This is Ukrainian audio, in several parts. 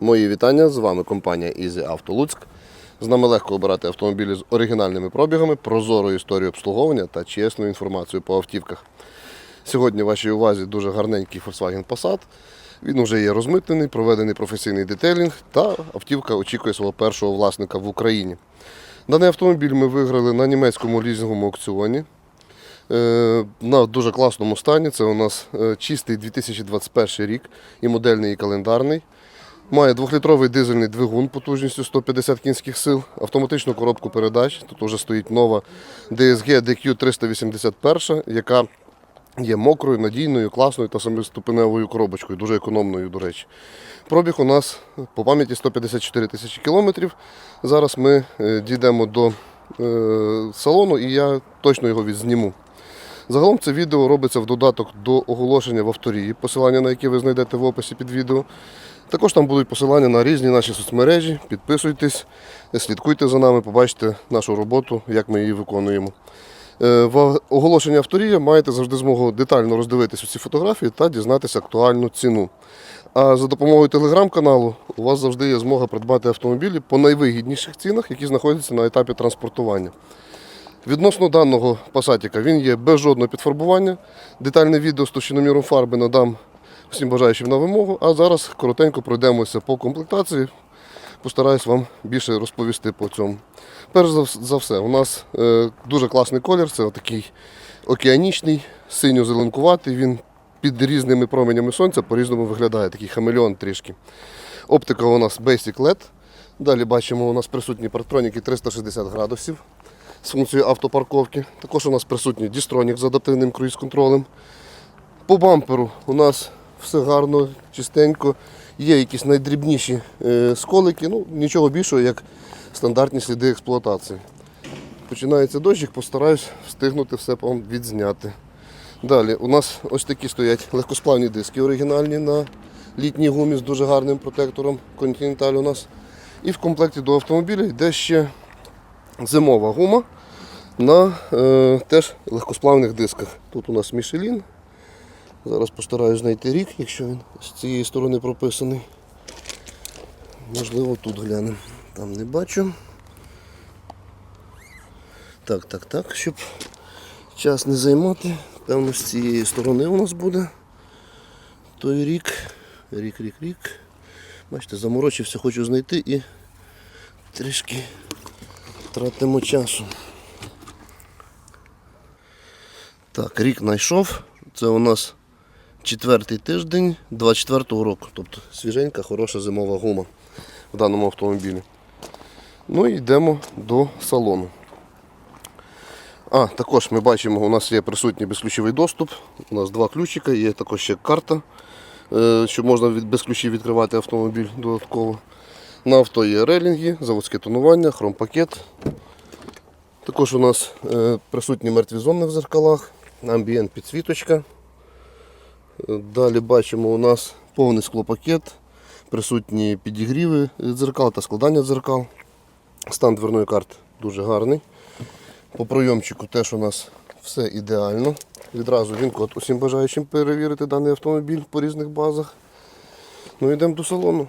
Мої вітання, з вами компанія Easy Auto Луцьк. З нами легко обирати автомобілі з оригінальними пробігами, прозорою історією обслуговування та чесною інформацією по автівках. Сьогодні в вашій увазі дуже гарненький Volkswagen Passat. Він вже є розмитнений, проведений професійний детейлінг та автівка очікує свого першого власника в Україні. Даний автомобіль ми виграли на німецькому лізинговому аукціоні. Е, на дуже класному стані. Це у нас е, чистий 2021 рік і модельний, і календарний. Має двохлітровий дизельний двигун потужністю 150 кінських сил, автоматичну коробку передач. Тут вже стоїть нова DSG DQ 381, яка є мокрою, надійною, класною та самоступеневою коробочкою, дуже економною, до речі. Пробіг у нас по пам'яті 154 тисячі кілометрів. Зараз ми е, дійдемо до е, салону і я точно його відзніму. Загалом це відео робиться в додаток до оголошення в авторії, посилання на яке ви знайдете в описі під відео. Також там будуть посилання на різні наші соцмережі. Підписуйтесь, слідкуйте за нами, побачите нашу роботу, як ми її виконуємо. Е, В оголошенні авторія маєте завжди змогу детально роздивитися ці фотографії та дізнатися актуальну ціну. А за допомогою телеграм-каналу у вас завжди є змога придбати автомобілі по найвигідніших цінах, які знаходяться на етапі транспортування. Відносно даного пасатіка він є без жодного підфарбування. Детальне відео з товщиноміром фарби надам всім бажаючим на вимогу. А зараз коротенько пройдемося по комплектації. Постараюсь вам більше розповісти по цьому. Перш за все, у нас е, дуже класний колір, це такий океанічний, синьо-зеленкуватий. Він під різними променями сонця по-різному виглядає, такий хамелеон трішки. Оптика у нас Basic LED. Далі бачимо, у нас присутні партроніки 360 градусів з функцією автопарковки. Також у нас присутній дістронік з адаптивним круїз-контролем. По бамперу у нас все гарно, чистенько. Є якісь найдрібніші е, сколики, ну нічого більшого, як стандартні сліди експлуатації. Починається дощик, постараюсь встигнути все вам відзняти. Далі у нас ось такі стоять легкосплавні диски оригінальні на літній гумі з дуже гарним протектором Continental у нас. І в комплекті до автомобіля йде ще зимова гума на е, теж легкосплавних дисках. Тут у нас Мішелін. Зараз постараюсь знайти рік, якщо він з цієї сторони прописаний. Можливо, тут глянемо. Там не бачу. Так, так, так, щоб час не займати. Певно, з цієї сторони у нас буде той рік. Рік, рік, рік. Бачите, заморочився, хочу знайти і трішки тратимо часу. Так, рік знайшов. Це у нас четвертий тиждень 24-го року. Тобто свіженька, хороша зимова гума в даному автомобілі. Ну і йдемо до салону. А, також ми бачимо, у нас є присутній безключовий доступ. У нас два ключика, є також ще карта, е, що можна без ключів відкривати автомобіль додатково. На авто є релінги, заводське тонування, хромпакет. Також у нас е, присутні мертві зони в зеркалах, амбієнт підсвіточка. Далі бачимо у нас повний склопакет, присутні підігріви дзеркал та складання дзеркал. Стан дверної карти дуже гарний. По пройомчику теж у нас все ідеально. Відразу він код усім бажаючим перевірити даний автомобіль по різних базах. Ну йдемо до салону.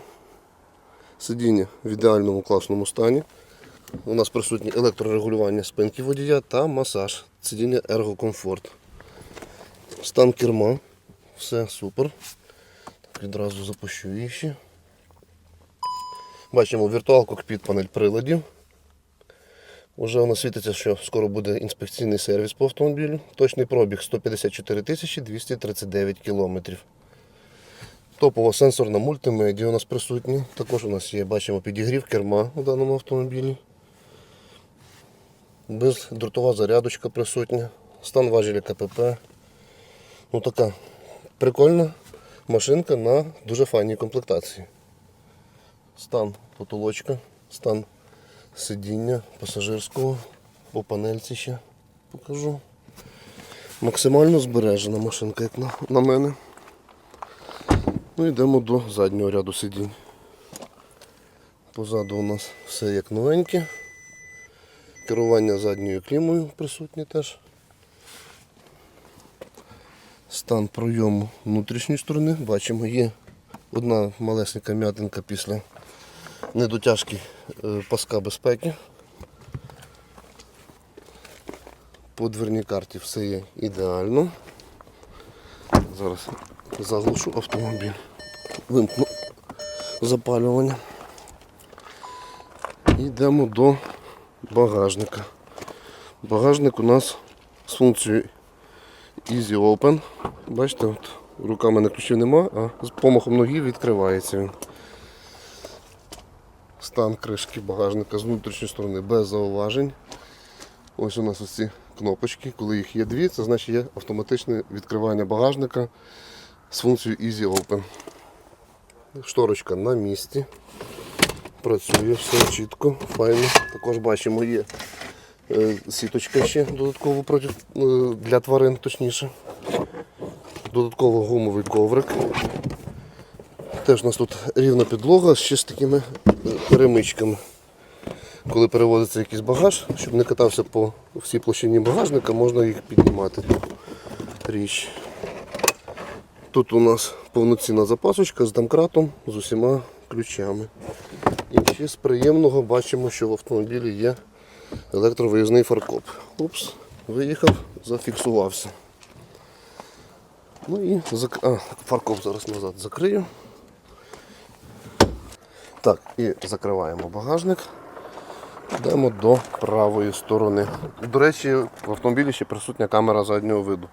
Сидіння в ідеальному класному стані. У нас присутні електрорегулювання спинки водія та масаж. Сидіння ергокомфорт. Стан керма. Все супер. Так, відразу запущу ще. Бачимо віртуал кокпіт панель приладів. Уже нас світиться, що скоро буде інспекційний сервіс по автомобілю. Точний пробіг 154 тисячі 239 кілометрів. Топова сенсорна мультимедіа у нас присутня. Також у нас є, бачимо, підігрів керма у даному автомобілі. Бездротова зарядочка присутня. Стан важеля КПП. Ну така прикольна машинка на дуже файній комплектації. Стан потолочка, стан сидіння пасажирського по панельці ще покажу. Максимально збережена машинка, як на, на мене. Ну йдемо до заднього ряду сидінь. Позаду у нас все як новеньке. Керування задньою клімою присутнє теж. Стан пройому внутрішньої сторони. Бачимо, є Одна малесенька м'ятинка після недотяжки е, паска безпеки. По дверній карті все є ідеально. Зараз заглушу автомобіль. Вимкну запалювання. Йдемо до багажника. Багажник у нас з функцією Easy Open. Бачите, от руками на ключів нема, а з помахом ноги відкривається він. Стан кришки багажника з внутрішньої сторони без зауважень. Ось у нас ось ці кнопочки. Коли їх є дві, це значить є автоматичне відкривання багажника з функцією Easy Open. Шторочка на місці. Працює все чітко, файно. Також бачимо, є сіточка ще додатково проти, е, для тварин, точніше. Додатково гумовий коврик. Теж у нас тут рівна підлога ще з такими е, перемичками. Коли перевозиться якийсь багаж, щоб не катався по всій площині багажника, можна їх піднімати. Річ. Тут у нас повноцінна запасочка з домкратом, з усіма ключами. І ще з приємного бачимо, що в автомобілі є електровиїзний фаркоп. Упс, виїхав, зафіксувався. Ну і зак... а, фаркоп зараз назад закрию. Так, і закриваємо багажник. Йдемо до правої сторони. До речі, в автомобілі ще присутня камера заднього виду.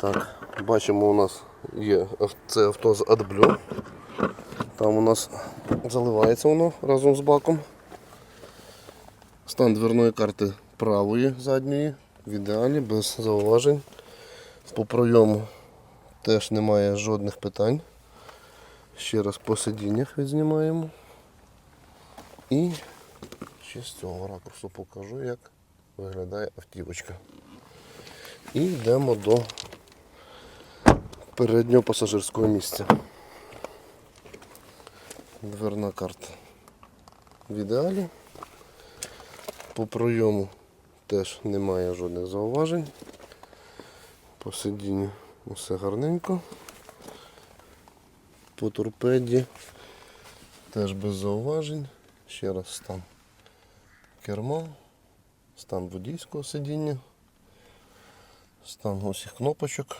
Так, бачимо, у нас є це авто з AdBlue. Там у нас заливається воно разом з баком. Стан дверної карти правої задньої в ідеалі, без зауважень. По пройому теж немає жодних питань. Ще раз по сидіннях відзнімаємо. І ще з цього ракурсу покажу, як виглядає автівочка. І йдемо до переднього пасажирського місця. Дверна карта в ідеалі. По пройому теж немає жодних зауважень. По сидінню все гарненько. По торпеді теж без зауважень. Ще раз стан керма, стан водійського сидіння, стан усіх кнопочок.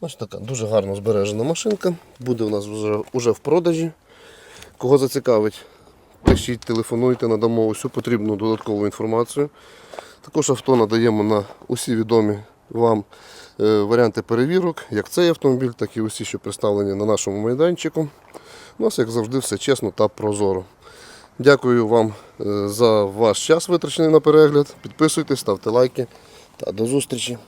Ось така дуже гарно збережена машинка. Буде у нас вже, вже в продажі. Кого зацікавить, пишіть, телефонуйте, надамо усю потрібну додаткову інформацію. Також авто надаємо на усі відомі вам е, варіанти перевірок, як цей автомобіль, так і усі, що представлені на нашому майданчику. У нас, як завжди, все чесно та прозоро. Дякую вам е, за ваш час витрачений на перегляд. Підписуйтесь, ставте лайки та до зустрічі.